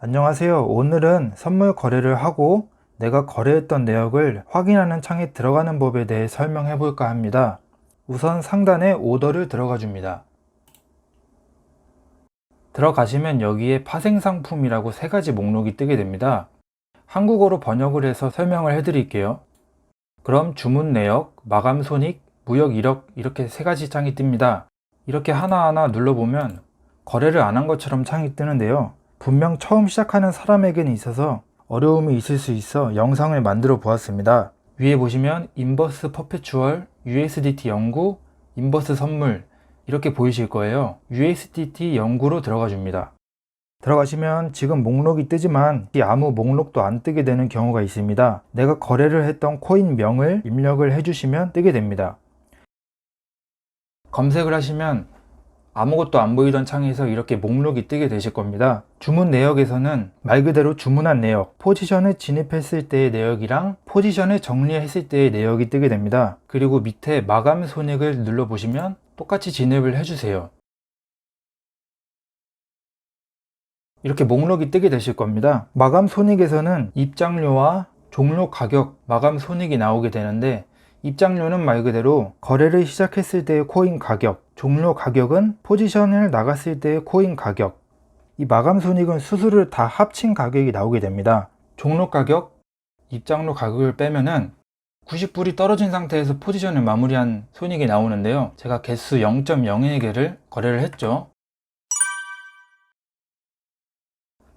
안녕하세요. 오늘은 선물 거래를 하고 내가 거래했던 내역을 확인하는 창에 들어가는 법에 대해 설명해 볼까 합니다. 우선 상단에 오더를 들어가 줍니다. 들어가시면 여기에 파생상품이라고 세 가지 목록이 뜨게 됩니다. 한국어로 번역을 해서 설명을 해 드릴게요. 그럼 주문 내역, 마감 손익, 무역 이력 이렇게 세 가지 창이 뜹니다. 이렇게 하나하나 눌러보면 거래를 안 한 것처럼 창이 뜨는데요. 분명 처음 시작하는 사람에게는 있어서 어려움이 있을 수 있어 영상을 만들어 보았습니다. 위에 보시면 인버스 퍼페추얼, USDT 연구, 인버스 선물 이렇게 보이실 거예요. USDT 연구로 들어가 줍니다. 들어가시면 지금 목록이 뜨지만 이 아무 목록도 안 뜨게 되는 경우가 있습니다. 내가 거래를 했던 코인 명을 입력을 해주시면 뜨게 됩니다. 검색을 하시면 아무것도 안 보이던 창에서 이렇게 목록이 뜨게 되실 겁니다. 주문 내역에서는 말 그대로 주문한 내역, 포지션을 진입했을 때의 내역이랑 포지션을 정리했을 때의 내역이 뜨게 됩니다. 그리고 밑에 마감 손익을 눌러보시면 똑같이 진입을 해주세요. 이렇게 목록이 뜨게 되실 겁니다. 마감 손익에서는 입장료와 종료 가격, 마감 손익이 나오게 되는데 입장료는 말 그대로 거래를 시작했을 때의 코인 가격, 종료 가격은 포지션을 나갔을 때의 코인 가격, 이 마감 손익은 수수료를 다 합친 가격이 나오게 됩니다. 종료 가격, 입장료 가격을 빼면은 90불이 떨어진 상태에서 포지션을 마무리한 손익이 나오는데요. 제가 개수 0.01 개를 거래를 했죠.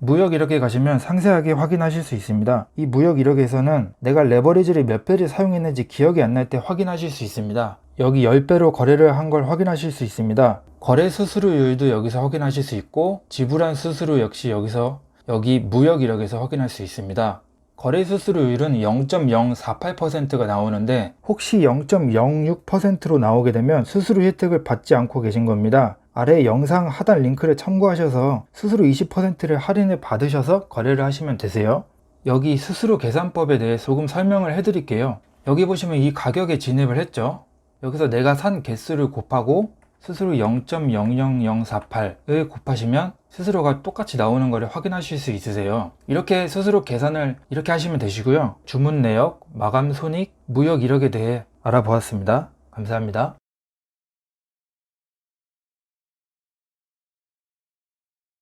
무역 이력에 가시면 상세하게 확인하실 수 있습니다. 이 무역 이력에서는 내가 레버리지를 몇 배를 사용했는지 기억이 안 날 때 확인하실 수 있습니다. 여기 10배로 거래를 한 걸 확인하실 수 있습니다. 거래 수수료율도 여기서 확인하실 수 있고 지불한 수수료 역시 여기서 여기 무역 이력에서 확인할 수 있습니다. 거래 수수료율은 0.048%가 나오는데 혹시 0.06%로 나오게 되면 수수료 혜택을 받지 않고 계신 겁니다. 아래 영상 하단 링크를 참고하셔서 수수료 20%를 할인을 받으셔서 거래를 하시면 되세요. 여기 수수료 계산법에 대해 조금 설명을 해드릴게요. 여기 보시면 이 가격에 진입을 했죠. 여기서 내가 산 개수를 곱하고 수수료 0.00048을 곱하시면 수수료가 똑같이 나오는 것을 확인하실 수 있으세요. 이렇게 수수료 계산을 이렇게 하시면 되시고요. 주문 내역, 마감 손익, 무역 이력에 대해 알아보았습니다. 감사합니다.